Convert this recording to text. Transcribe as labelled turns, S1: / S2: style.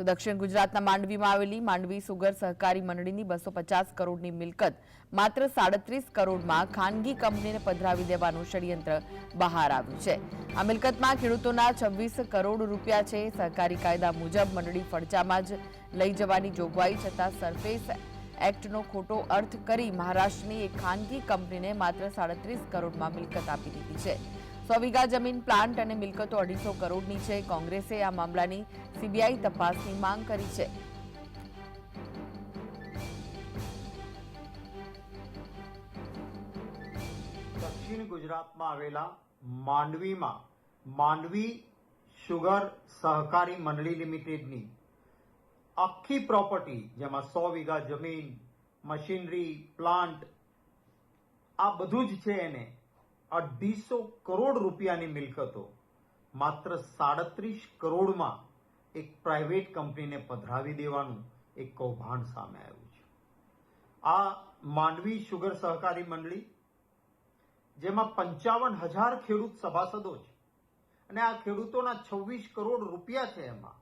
S1: તો દક્ષિણ ગુજરાતના માંડવીમાં આવેલી માંડવી સુગર સહકારી મંડળીની બસો પચાસ કરોડની મિલકત માત્ર સાડત્રીસ કરોડમાં ખાનગી કંપનીને પધરાવી દેવાનું ષડયંત્ર બહાર આવ્યું છે. આ મિલકતમાં ખેડૂતોના છવ્વીસ કરોડ રૂપિયા છે. સહકારી કાયદા મુજબ મંડળી ફડચામાં જ લઈ જવાની જોગવાઈ છતાં સરફેસ એક્ટનો ખોટો અર્થ કરી મહારાષ્ટ્રની એક ખાનગી કંપનીને માત્ર સાડત્રીસ કરોડમાં મિલકત આપી દીધી છે. સો વીઘા જમીન પ્લાન્ટ અને મિલકતો અઢીસો કરોડની છે. કોંગ્રેસે આ મામલાની સીબીઆઈ તપાસની માંગ કરી છે.
S2: દક્ષિણ ગુજરાતમાં આવેલા માંડવીમાં માંડવી સુગર સહકારી મંડળી લિમિટેડની આખી પ્રોપર્ટી, જેમાં સો વીઘા જમીન, મશીનરી, પ્લાન્ટ, આ બધું જ છે એને અઢીસો કરોડ રૂપિયાની મિલકતો માત્ર સાડત્રીસ કરોડમાં એક પ્રાઇવેટ કંપનીને પધરાવી દેવાનું એક કૌભાંડ સામે આવ્યું છે. આ માંડવી સુગર સહકારી મંડળી, જેમાં પંચાવન હજાર ખેડૂત સભાસદો છે અને આ ખેડૂતોના છવ્વીસ કરોડ રૂપિયા છે એમાં.